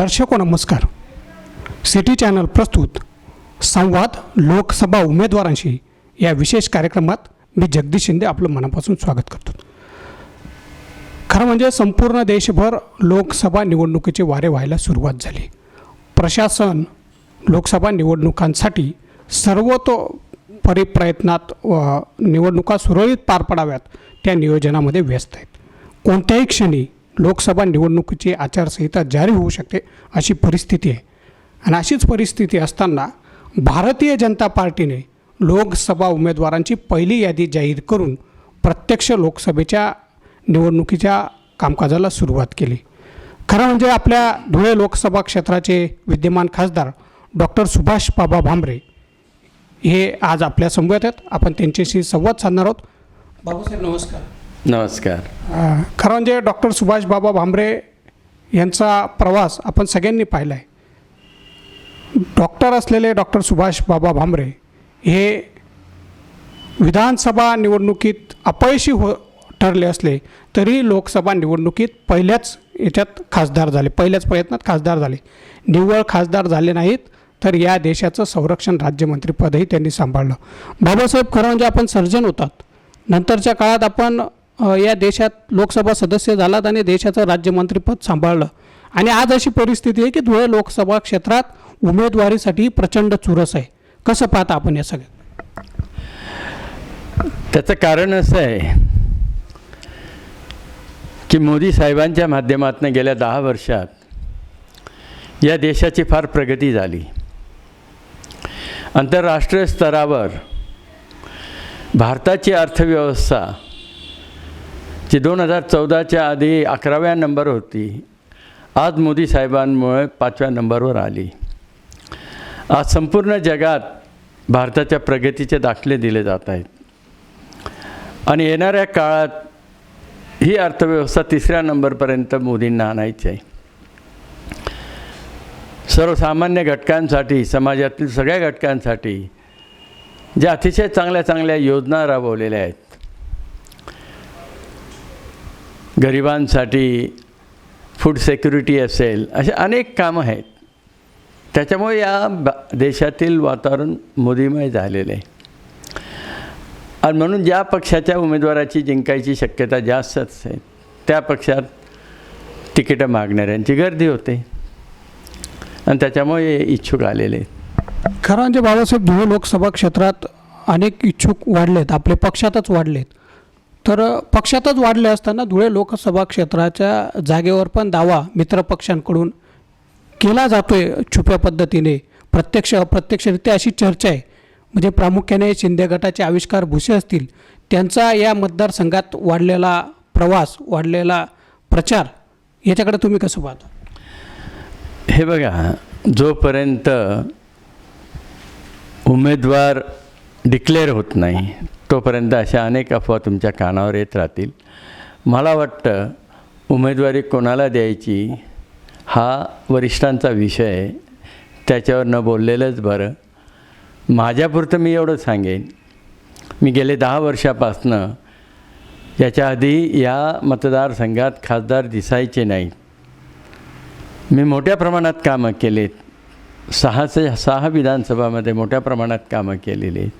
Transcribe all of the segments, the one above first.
दर्शको नमस्कार. City channel प्रस्तुत संवाद लोकसभा उमेदवारांशी या विशेष कार्यक्रमात मी जगदीश शिंदे आपलं मनापासून स्वागत करतो. खरं म्हणजे संपूर्ण देशभर लोकसभा निवडणुकीचे वारे व्हायला सुरुवात झाली. प्रशासन लोकसभा निवडणुकांसाठी सर्वतोपरी प्रयत्नात निवडणुका सुरळीत पार पडाव्यात त्या नियोजनामध्ये व्यस्त आहेत. कोणत्याही क्षणी लोकसभा निवडणुकीची आचारसंहिता जारी होऊ शकते अशी परिस्थिती आहे. आणि अशीच परिस्थिती असताना भारतीय जनता पार्टीने लोकसभा उमेदवारांची पहिली यादी जाहीर करून प्रत्यक्ष लोकसभेच्या निवडणुकीच्या कामकाजाला सुरुवात केली. खरं म्हणजे आपल्या धुळे लोकसभा क्षेत्राचे विद्यमान खासदार डॉक्टर सुभाष बाबा भांबरे हे आज आपल्या समवेत आहेत. आपण त्यांच्याशी संवाद साधणार आहोत. बाबासाहेब नमस्कार. नमस्कार. खरं म्हणजे डॉक्टर सुभाष बाबा भांबरे यांचा प्रवास आपण सगळ्यांनी पाहिला आहे डॉक्टर असलेले डॉक्टर सुभाष बाबा भांबरे हे विधानसभा निवडणुकीत अपयशी हो ठरले असले तरी लोकसभा निवडणुकीत पहिल्याच याच्यात खासदार झाले पहिल्याच प्रयत्नात खासदार झाले. निव्वळ खासदार झाले नाहीत तर या देशाचं संरक्षण राज्यमंत्रीपदही त्यांनी सांभाळलं. बाबासाहेब खरं म्हणजे आपण सर्जन होतात. नंतरच्या काळात आपण या देशात लोकसभा सदस्य झालात आणि देशाचं राज्यमंत्रीपद सांभाळलं. आणि आज अशी परिस्थिती आहे की धुळे लोकसभा क्षेत्रात उमेदवारीसाठी प्रचंड चुरस आहे. कसं पाहता आपण या सगळ्यात? त्याचं कारण असं आहे की मोदी साहेबांच्या माध्यमातून गेल्या दहा वर्षात या देशाची फार प्रगती झाली. आंतरराष्ट्रीय स्तरावर भारताची अर्थव्यवस्था जी दोन हजार चौदाच्या आधी अकराव्या नंबर होती आज मोदी साहेबांमुळे पाचव्या नंबरवर आली. आज संपूर्ण जगात भारताच्या प्रगतीचे दाखले दिले जात आहेत. आणि येणाऱ्या काळात ही अर्थव्यवस्था तिसऱ्या नंबरपर्यंत मोदींना आणायची आहे. सर्वसामान्य घटकांसाठी समाजातील सगळ्या घटकांसाठी ज्या अतिशय चांगल्या चांगल्या योजना राबवलेल्या आहेत गरिबांसाठी फूड सेक्युरिटी असेल असे अनेक कामं आहेत. त्याच्यामुळे या बा देशातील वातावरण मोदीमय झालेलं आहे. आणि म्हणून ज्या पक्षाच्या उमेदवाराची जिंकायची शक्यता जास्त असते त्या पक्षात तिकीटं मागणाऱ्यांची गर्दी होते. आणि त्याच्यामुळे इच्छुक आलेले आहेत. खरं म्हणजे बाबासाहेब धुळे लोकसभा क्षेत्रात अनेक इच्छुक वाढलेत आपले पक्षातच वाढलेत. तर पक्षातच वाढले असताना धुळे लोकसभा क्षेत्राच्या जागेवर पण दावा मित्रपक्षांकडून केला जातोय छुप्या पद्धतीने. प्रत्यक्ष अप्रत्यक्षरित्या अशी चर्चा आहे. म्हणजे प्रामुख्याने शिंदे गटाचे आविष्कार भुसे असतील. त्यांचा या मतदारसंघात वाढलेला प्रवास वाढलेला प्रचार याच्याकडे तुम्ही कसं पाहता? हे बघा जोपर्यंत उमेदवार डिक्लेअर होत नाही तोपर्यंत अशा अनेक अफवा तुमच्या कानावर येत राहतील. मला वाटतं उमेदवारी कोणाला द्यायची हा वरिष्ठांचा विषय आहे. त्याच्यावर न बोललेलंच बरं. माझ्यापुरतं मी एवढं सांगेन. मी गेले दहा वर्षापासनं याच्या आधी या मतदारसंघात खासदार दिसायचे नाही मी मोठ्या प्रमाणात कामं केलेत. सहाचे सहा विधानसभामध्ये मोठ्या प्रमाणात कामं केलेली आहेत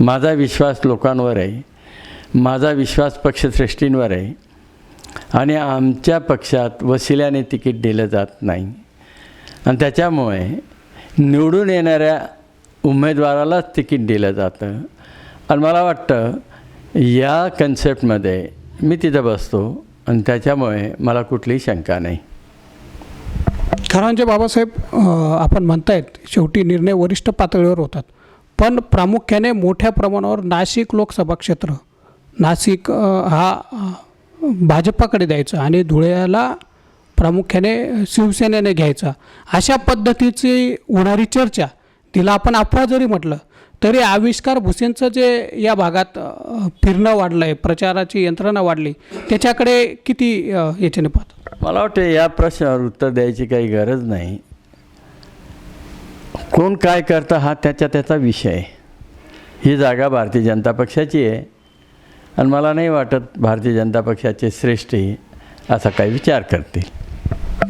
माझा विश्वास लोकांवर आहे. माझा विश्वास पक्षश्रेष्ठींवर आहे. आणि आमच्या पक्षात वसिल्याने तिकीट दिलं जात नाही. आणि त्याच्यामुळे निवडून येणाऱ्या उमेदवारालाच तिकीट दिलं जातं. आणि मला वाटतं या कन्सेप्टमध्ये मी तिथं बसतो आणि त्याच्यामुळे मला कुठलीही शंका नाही. खरांचे बाबासाहेब आपण म्हणतायत शेवटी निर्णय वरिष्ठ पातळीवर होतात. पण प्रामुख्याने मोठ्या प्रमाणावर नाशिक लोकसभा क्षेत्र. नाशिक हा भाजपाकडे द्यायचा आणि धुळ्याला प्रामुख्याने शिवसेनेने घ्यायचा. अशा पद्धतीची होणारी चर्चा तिला आपण अफवा जरी म्हटलं तरी आविष्कार भुसेंचं जे या भागात फिरणं वाढलं आहे प्रचाराची यंत्रणा वाढली त्याच्याकडे किती याच्याने पाहतात मला वाटतं या प्रश्नावर उत्तर द्यायची काही गरज नाही. कोण काय करतं हा त्याच्या त्याचा विषय. आहे. ही जागा भारतीय जनता पक्षाची आहे. आणि मला नाही वाटत भारतीय जनता पक्षाचे श्रेष्ठी असा काही विचार करतील.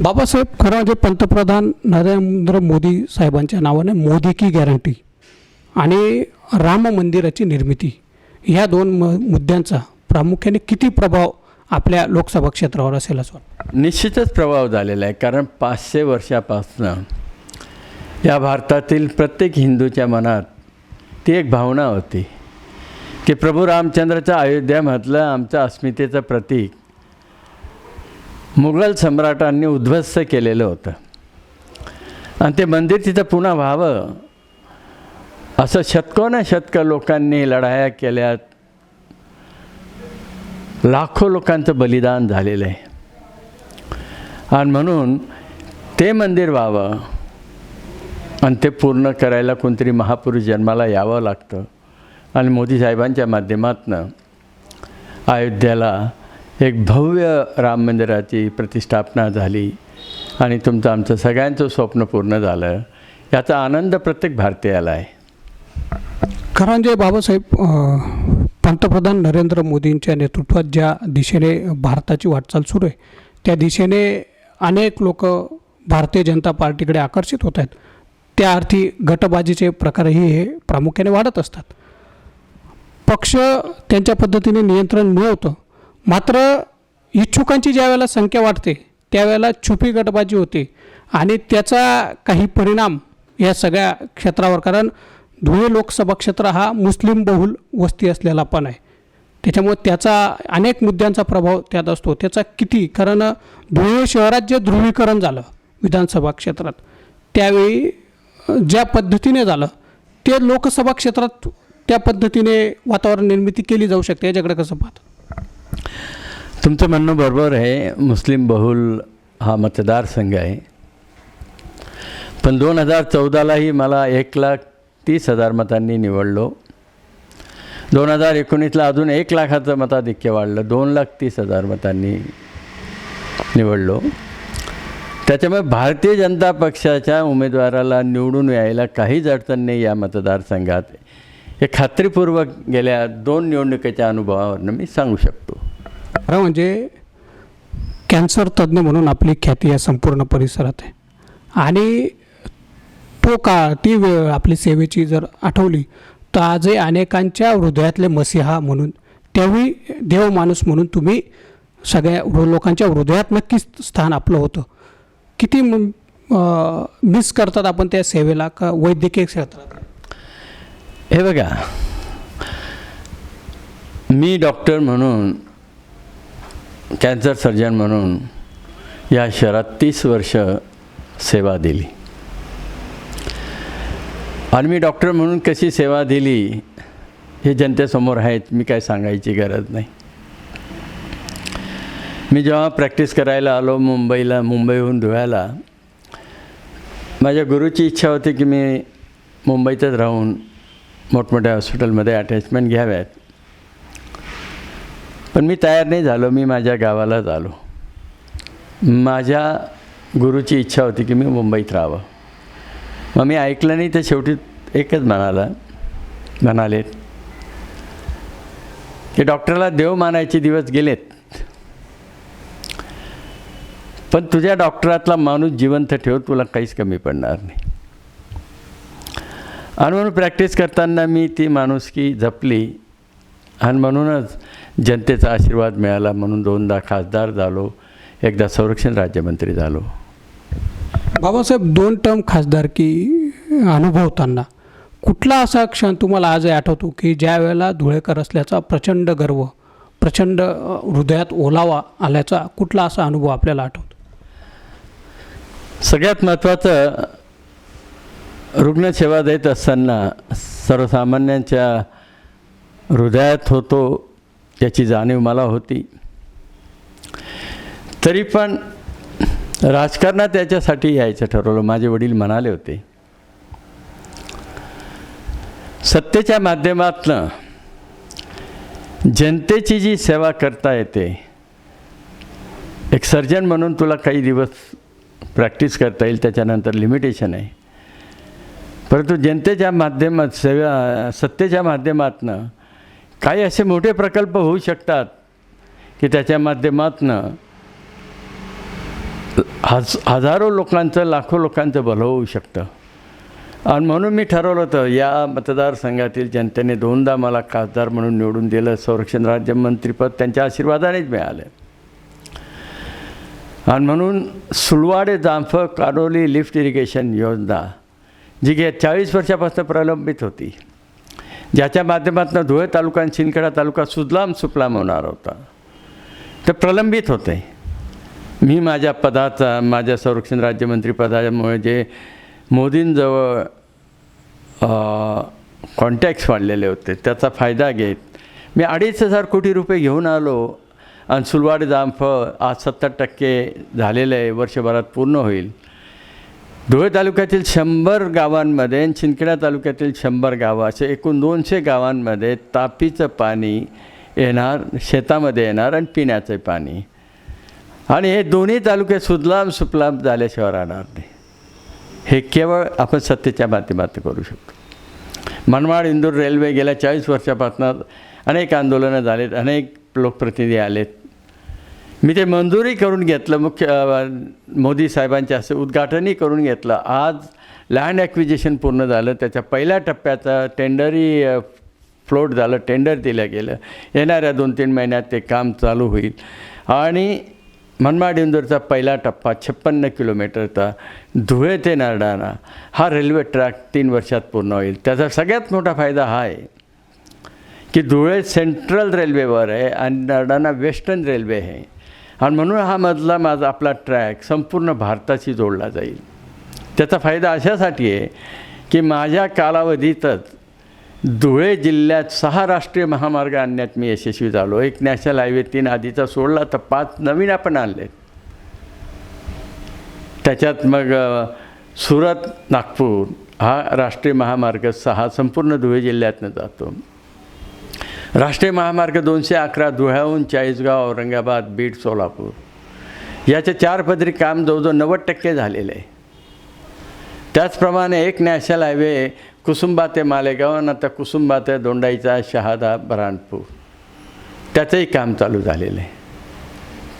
बाबासाहेब खरं म्हणजे पंतप्रधान नरेंद्र मोदी साहेबांच्या नावाने मोदी की गॅरंटी आणि राम मंदिराची निर्मिती ह्या दोन म मुद्द्यांचा प्रामुख्याने किती प्रभाव आपल्या लोकसभा क्षेत्रावर असेल असं निश्चितच प्रभाव झालेला आहे. कारण पाचशे वर्षापासनं या भारतातील प्रत्येक हिंदूच्या मनात ती एक भावना होती की प्रभू रामचंद्राच्या अयोध्यामधलं आमच्या अस्मितेचं प्रतीक मुघल सम्राटांनी उद्ध्वस्त केलेलं होतं. आणि ते मंदिर तिथं पुन्हा व्हावं असं शतकोना शतक लोकांनी लढाया केल्यात. लाखो लोकांचं बलिदान झालेलं आहे. आणि म्हणून ते मंदिर व्हावं आणि ते पूर्ण करायला कोणतरी महापुरुष जन्माला यावं लागतं. आणि मोदी साहेबांच्या माध्यमातून अयोध्येला एक भव्य राम मंदिराची प्रतिष्ठापना झाली आणि तुमचं आमचं सगळ्यांचं स्वप्न पूर्ण झालं. याचा आनंद प्रत्येक भारतीयाला आहे. करंजे बाबासाहेब पंतप्रधान नरेंद्र मोदींच्या नेतृत्वात ज्या दिशेने भारताची वाटचाल सुरू आहे त्या दिशेने अनेक लोक भारतीय जनता पार्टीकडे आकर्षित होत आहेत. त्या अर्थी गटबाजीचे प्रकारही हे प्रामुख्याने वाढत असतात. पक्ष त्यांच्या पद्धतीने नियंत्रण मिळवतं. मात्र इच्छुकांची ज्या वेळेला संख्या वाढते त्यावेळेला छुपी गटबाजी होते आणि त्याचा काही परिणाम या सगळ्या क्षेत्रावर कारण धुळे लोकसभा क्षेत्र हा मुस्लिम बहुल वस्ती असलेला पण आहे. त्याच्यामुळे त्याचा अनेक मुद्द्यांचा प्रभाव त्यात असतो. त्याचा किती? कारण धुळे शहरात जे ध्रुवीकरण झालं विधानसभा क्षेत्रात त्यावेळी ज्या पद्धतीने झालं ते लोकसभा क्षेत्रात त्या पद्धतीने वातावरण निर्मिती केली जाऊ शकते याच्याकडे कसं पाहतं? तुमचं म्हणणं बरोबर आहे. मुस्लिम बहुल हा मतदारसंघ आहे. पण दोन हजार चौदालाही मला एक लाख तीस हजार मतांनी निवडलो. दोन हजार एकोणीसला अजून एक लाखाचं मताधिक्य वाढलं. दोन लाख तीस हजार मतांनी निवडलो. त्याच्यामुळे भारतीय जनता पक्षाच्या उमेदवाराला निवडून यायला काहीच अडचण नाही या मतदारसंघात. हे खात्रीपूर्वक गेल्या दोन निवडणुकीच्या अनुभवावरनं मी सांगू शकतो. खरं म्हणजे कॅन्सर तज्ज्ञ म्हणून आपली ख्याती या संपूर्ण परिसरात आहे. आणि तो काळ ती वेळ आपली सेवेची जर आठवली तर आजही अनेकांच्या हृदयातले मसिहा म्हणून त्यावेळी देव माणूस म्हणून तुम्ही सगळ्या लोकांच्या हृदयात नक्कीच स्थान आपलं होतं. किती मिस करतात आपण त्या सेवेला? का वैद्यकीय क्षेत्रात? हे बघा मी डॉक्टर म्हणून कॅन्सर सर्जन म्हणून या शहरात तीस वर्ष सेवा दिली. आणि मी डॉक्टर म्हणून कशी सेवा दिली हे जनतेसमोर आहेत मी काय सांगायची गरज नाही. मी जेव्हा प्रॅक्टिस करायला आलो मुंबईला मुंबईहून धुळ्याला माझ्या गुरुची इच्छा होती की मी मुंबईतच राहून मोठमोठ्या हॉस्पिटलमध्ये अटॅचमेंट घ्याव्यात. पण मी तयार नाही झालो मी माझ्या गावालाच आलो. माझ्या गुरुची इच्छा होती की मी मुंबईत राहावं. मग मी ऐकलं नाही तर शेवटी एकच म्हणाला म्हणाले की डॉक्टरला देव मानायचे दिवस गेलेत. पण तुझ्या डॉक्टरातला माणूस जिवंत ठेव तुला काहीच कमी पडणार नाही. आणि म्हणून प्रॅक्टिस करताना मी ती माणुसकी जपली. आणि म्हणूनच जनतेचा आशीर्वाद मिळाला. म्हणून दोनदा खासदार झालो. एकदा संरक्षण राज्यमंत्री झालो. बाबासाहेब दोन टर्म खासदारकी अनुभवताना कुठला असा क्षण तुम्हाला आजही आठवतो की ज्या वेळेला धुळेकर असल्याचा प्रचंड गर्व प्रचंड हृदयात ओलावा आल्याचा कुठला असा अनुभव आपल्याला आठवतो? सगळ्यात महत्त्वाचं रुग्णसेवा देत असताना सर्वसामान्यांच्या हृदयात होतो याची जाणीव मला होती. तरी पण राजकारणात याच्यासाठी यायचं ठरवलं. माझे वडील म्हणाले होते सत्तेच्या माध्यमातनं जनतेची जी सेवा करता येते एक सर्जन म्हणून तुला काही दिवस प्रॅक्टिस करता येईल त्याच्यानंतर लिमिटेशन आहे. परंतु जनतेच्या माध्यमात सेवा सत्तेच्या माध्यमातनं काही असे मोठे प्रकल्प होऊ शकतात की त्याच्या माध्यमातनं हज हजारो लोकांचं लाखो लोकांचं भलं होऊ शकतं. आणि म्हणून मी ठरवलं होतं या मतदारसंघातील जनतेने दोनदा मला खासदार म्हणून निवडून दिलं संरक्षण राज्यमंत्रीपद त्यांच्या आशीर्वादानेच मिळालं. आणि म्हणून सुलवाडे जांफ काडोली लिफ्ट इरिगेशन योजना जी गे चाळीस वर्षापासून प्रलंबित होती ज्याच्या माध्यमातून धुळे तालुका आणि शिंदखेडा तालुका सुजलाम सुफलाम होणार होता. ते प्रलंबित होते. मी माझ्या पदाचा माझ्या संरक्षण राज्यमंत्री पदामुळे जे मोदींजवळ कॉन्टॅक्ट्स वाढलेले होते त्याचा फायदा घेत मी अडीच हजार कोटी रुपये घेऊन आलो आणि सुलवाड जामफळ आज सत्तर टक्के झालेलं आहे वर्षभरात पूर्ण होईल. धुळे तालुक्यातील शंभर गावांमध्ये आणि शिंदखेडा तालुक्यातील शंभर गावं असे एकूण दोनशे गावांमध्ये तापीचं पाणी येणार शेतामध्ये येणार आणि पिण्याचं पाणी. आणि हे दोन्ही तालुके सुजलाम सुफलाम झाल्याशिवाय राहणार नाही. हे केवळ आपण सत्तेच्या माध्यमातून करू शकतो. मनमाड इंदूर रेल्वे गेल्या चाळीस वर्षापासून अनेक आंदोलनं झालेत अनेक लोकप्रतिनिधी आलेत. मी ते मंजुरी करून घेतलं मुख्य मोदी साहेबांच्या असं उद्घाटनही करून घेतलं. आज लँड ॲक्विजिशन पूर्ण झालं त्याच्या पहिल्या टप्प्याचं टेंडरही फ्लोट झालं टेंडर दिलं गेलं. येणाऱ्या दोन तीन महिन्यात ते काम चालू होईल. आणि मनमाड इंदूरचा पहिला टप्पा छप्पन्न किलोमीटरचा धुळे ते नरडाणा. हा रेल्वे ट्रॅक तीन वर्षात पूर्ण होईल. त्याचा सगळ्यात मोठा फायदा हा आहे. की धुळे सेंट्रल रेल्वेवर आहे आणि नरडाणा वेस्टर्न रेल्वे आहे. आणि म्हणून हा मधला माझा आपला ट्रॅक संपूर्ण भारताशी जोडला जाईल. त्याचा फायदा अशासाठी आहे की माझ्या कालावधीतच धुळे जिल्ह्यात सहा राष्ट्रीय महामार्ग आणण्यात मी यशस्वी झालो. एक नॅशनल हायवे तीन आधीचा सोडला तर पाच नवीन आपण आणले त्याच्यात मग सुरत नागपूर हा राष्ट्रीय महामार्ग सहा संपूर्ण धुळे जिल्ह्यातनं जातो. राष्ट्रीय महामार्ग दोनशे अकरा धुळ्याहून चाळीसगाव औरंगाबाद बीड सोलापूर. याचे चार पदरी काम जवळजवळ नव्वद टक्के झालेलं आहे. त्याचप्रमाणे एक नॅशनल हायवे कुसुंबा ते मालेगाव आणि आता कुसुंबा ते दोंडाईचा शहादा बऱ्हाणपूर त्याचंही काम चालू झालेलं आहे.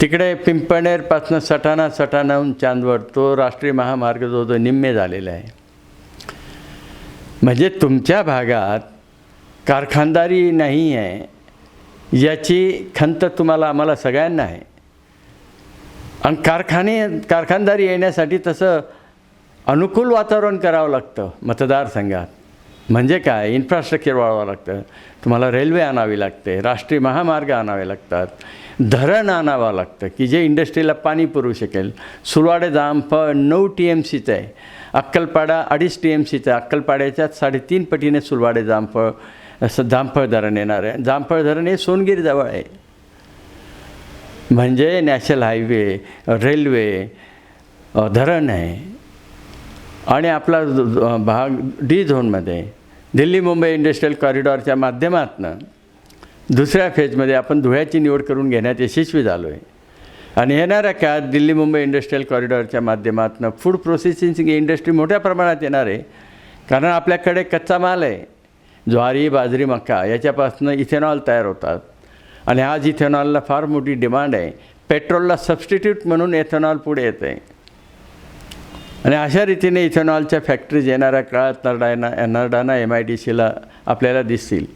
तिकडे पिंपणेरपासनं सटाणा सटाणाहून चांदवड तो राष्ट्रीय महामार्ग जो जो निम्मे झालेला आहे. म्हणजे तुमच्या भागात कारखानदारी नाही आहे याची खंत तुम्हाला आम्हाला सगळ्यांना आहे. आणि कारखाने कारखानदारी येण्यासाठी तसं अनुकूल वातावरण करावं लागतं मतदारसंघात. म्हणजे काय? इन्फ्रास्ट्रक्चर वाढवावं लागतं. तुम्हाला रेल्वे आणावी लागते राष्ट्रीय महामार्ग आणावे लागतात. धरण आणावं लागतं की जे इंडस्ट्रीला पाणी पुरवू शकेल. सुलवाडे जामफळ नऊ टी एम सीचं आहे. अक्कलपाडा अडीच टी एम सीचं आहे. अक्कलपाड्याच्या साडेतीन पटीने सुलवाडे जामफळ असं जामफळ धरण येणार आहे. जामफळ धरण हे सोनगिरीजवळ आहे. म्हणजे नॅशनल हायवे रेल्वे धरण आहे. आणि आपला भाग डी झोनमध्ये दिल्ली मुंबई इंडस्ट्रियल कॉरिडॉरच्या माध्यमातनं दुसऱ्या फेजमध्ये आपण धुळ्याची निवड करून घेण्यात यशस्वी झालो आहे आणि येणाऱ्या काळात दिल्ली मुंबई इंडस्ट्रियल कॉरिडॉरच्या माध्यमातून फूड प्रोसेसिंग इंडस्ट्री मोठ्या प्रमाणात येणार आहे. कारण आपल्याकडे कच्चा माल आहे. ज्वारी बाजरी मका याच्यापासून इथेनॉल तयार होतात. आणि आज इथेनॉलला फार मोठी डिमांड आहे. पेट्रोलला सबस्टिट्यूट म्हणून इथेनॉल पुढे येतं आहे आणि अशा रीतीने इथेनॉलच्या फॅक्टरीज येणाऱ्या काळात नरडायना नरडाणा एम आय डी सीला आपल्याला दिसतील.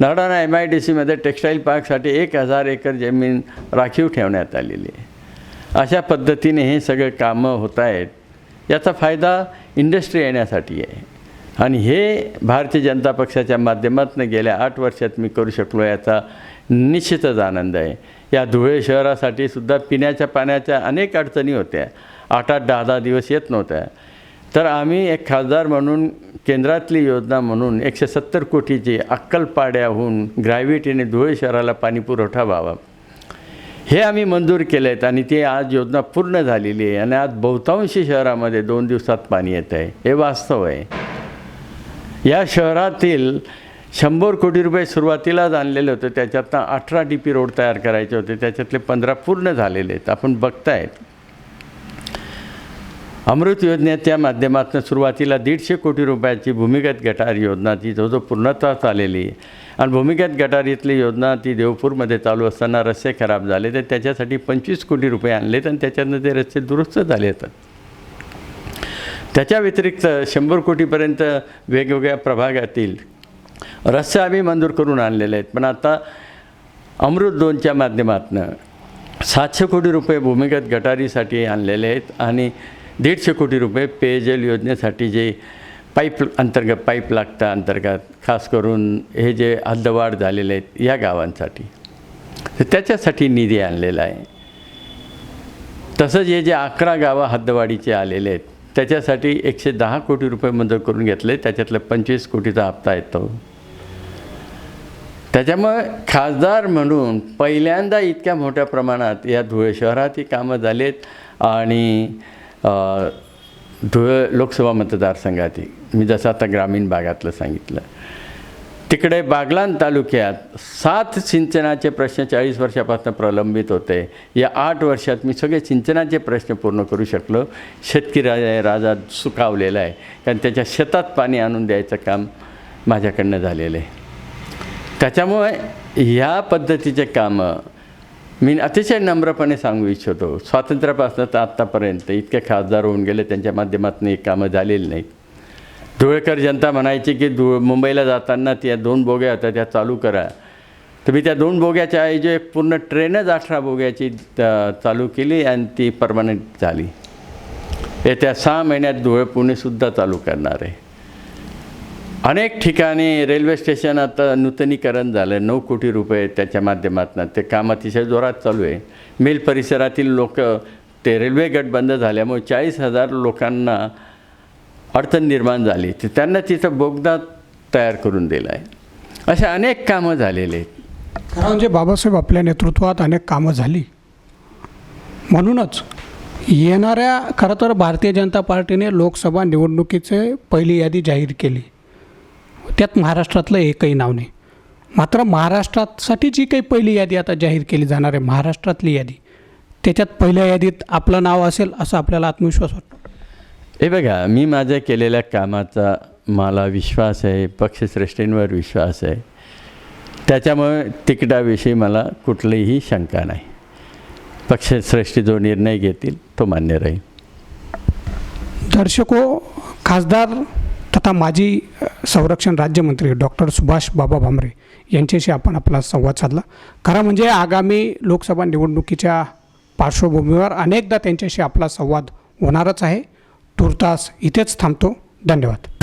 नरडाणा एम आय डी सीमध्ये टेक्स्टाईल पार्कसाठी एक हजार एकर जमीन राखीव ठेवण्यात आलेली आहे. अशा पद्धतीने हे सगळे कामं होत आहेत. याचा फायदा इंडस्ट्री येण्यासाठी आहे. आणि हे भारतीय जनता पक्षाच्या माध्यमातून गेल्या आठ वर्षात मी करू शकलो याचा निश्चितच आनंद आहे. या धुळे शहरासाठी सुद्धा पिण्याच्या पाण्याच्या अनेक अडचणी होत्या. आठ आठ दहा दहा दिवस येत नव्हत्या. तर आम्ही एक खासदार म्हणून केंद्रातली योजना म्हणून एकशे सत्तर कोटीची अक्कलपाड्याहून ग्रॅव्हिटीने धुळे शहराला पाणी पुरवठा व्हावा. हे आम्ही मंजूर केले आहेत आणि ती आज योजना पूर्ण झालेली आहे. आणि आज बहुतांशी शहरामध्ये दोन दिवसात पाणी येत आहे. हे वास्तव आहे. या शहरातील शंभर कोटी रुपये सुरुवातीलाच आणलेले होते. त्याच्यातनं अठरा डी पी रोड तयार करायचे होते. त्याच्यातले पंधरा पूर्ण झालेले आहेत. आपण बघतायत. अमृत योजनेच्या माध्यमातून सुरुवातीला दीडशे कोटी रुपयाची भूमिगत गटार योजना ती जवळजवळ पूर्णत्वास आलेली आहे. आणि भूमिगत गटारीतली योजना ती देवपूरमध्ये चालू असताना रस्ते खराब झाले तर त्याच्यासाठी पंचवीस कोटी रुपये आणलेत आणि त्याच्यानं ते रस्ते दुरुस्त झाले आहेत. त्याच्या व्यतिरिक्त शंभर कोटीपर्यंत वेगवेगळ्या प्रभागातील रस्ते आम्ही मंजूर करून आणलेले आहेत. पण आता अमृत दोनच्या माध्यमातून सातशे कोटी रुपये भूमिगत गटारीसाठी आणलेले आहेत आणि दीडशे कोटी रुपये पेयजल योजनेसाठी जे पाईप अंतर्गत पाईप लागतं अंतर्गत खास करून हे जे हद्दवाढ झालेले आहेत या गावांसाठी. तर त्याच्यासाठी निधी आणलेला आहे. तसंच हे जे अकरा गावं हद्दवाढीचे आलेले आहेत त्याच्यासाठी एकशे दहा कोटी रुपये मंजूर करून घेतले. त्याच्यातलं पंचवीस कोटीचा हप्ता येतो त्याच्यामुळे खासदार म्हणून पहिल्यांदा इतक्या मोठ्या प्रमाणात या धुळे शहरात ही कामं झालीत आणि धुळे लोकसभा मतदारसंघातही मी जसं आता ग्रामीण भागातलं सांगितलं. तिकडे बागलान तालुक्यात सात सिंचनाचे प्रश्न चाळीस वर्षापासून प्रलंबित होते. या आठ वर्षात मी सगळे सिंचनाचे प्रश्न पूर्ण करू शकलो. शेतकरी राजा राजा सुकावलेला आहे. कारण त्याच्या शेतात पाणी आणून द्यायचं काम माझ्याकडनं झालेलं आहे. त्याच्यामुळे ह्या पद्धतीचे कामं मी अतिशय नम्रपणे सांगू इच्छितो. स्वातंत्र्यापासून तर आत्तापर्यंत इतके खासदार होऊन गेले त्यांच्या माध्यमातून ही कामं झालेली नाहीत. धुळेकर जनता म्हणायची की धुळ मुंबईला जाताना त्या दोन बोग्या होत्या त्या चालू करा. तर मी त्या दोन बोग्याच्या ऐवजी एक पूर्ण ट्रेनच अठरा बोग्याची चालू केली आणि ती परमनंट झाली. येत्या सहा महिन्यात धुळे पुणेसुद्धा चालू करणार आहे. अनेक ठिकाणी रेल्वे स्टेशन आता नूतनीकरण झालं नऊ कोटी रुपये त्याच्या माध्यमातून. ते काम अतिशय जोरात चालू आहे. मिल परिसरातील लोक ते रेल्वे गट बंद झाल्यामुळे चाळीस हजार लोकांना अडचण निर्माण झाली. तर त्यांना तिथं बोगदा तयार करून दिला आहे असे अनेक कामं झालेले आहेत. खरं म्हणजे बाबासाहेब आपल्या नेतृत्वात अनेक कामं झाली. म्हणूनच येणाऱ्या खरं तर भारतीय जनता पार्टीने लोकसभा निवडणुकीचे पहिली यादी जाहीर केली. त्यात महाराष्ट्रातलं एकही नाव नाही. मात्र महाराष्ट्रासाठी जी काही पहिली यादी आता जाहीर केली जाणार आहे महाराष्ट्रातली यादी त्याच्यात पहिल्या यादीत आपलं नाव असेल असं आपल्याला आत्मविश्वास वाटतो. हे बघा मी माझ्या केलेल्या कामाचा मला विश्वास आहे पक्षश्रेष्ठींवर विश्वास आहे. त्याच्यामुळे तिकिटाविषयी मला कुठलीही शंका नाही. पक्षश्रेष्ठी जो निर्णय घेतील तो मान्य राहील. दर्शको खासदार तथा माजी संरक्षण राज्यमंत्री डॉक्टर सुभाष बाबा भामरे यांच्याशी आपण आपला संवाद साधला. खरं म्हणजे आगामी लोकसभा निवडणुकीच्या पार्श्वभूमीवर अनेकदा त्यांच्याशी आपला संवाद होणारच आहे. तुर्तास इथेच थांबतो. धन्यवाद.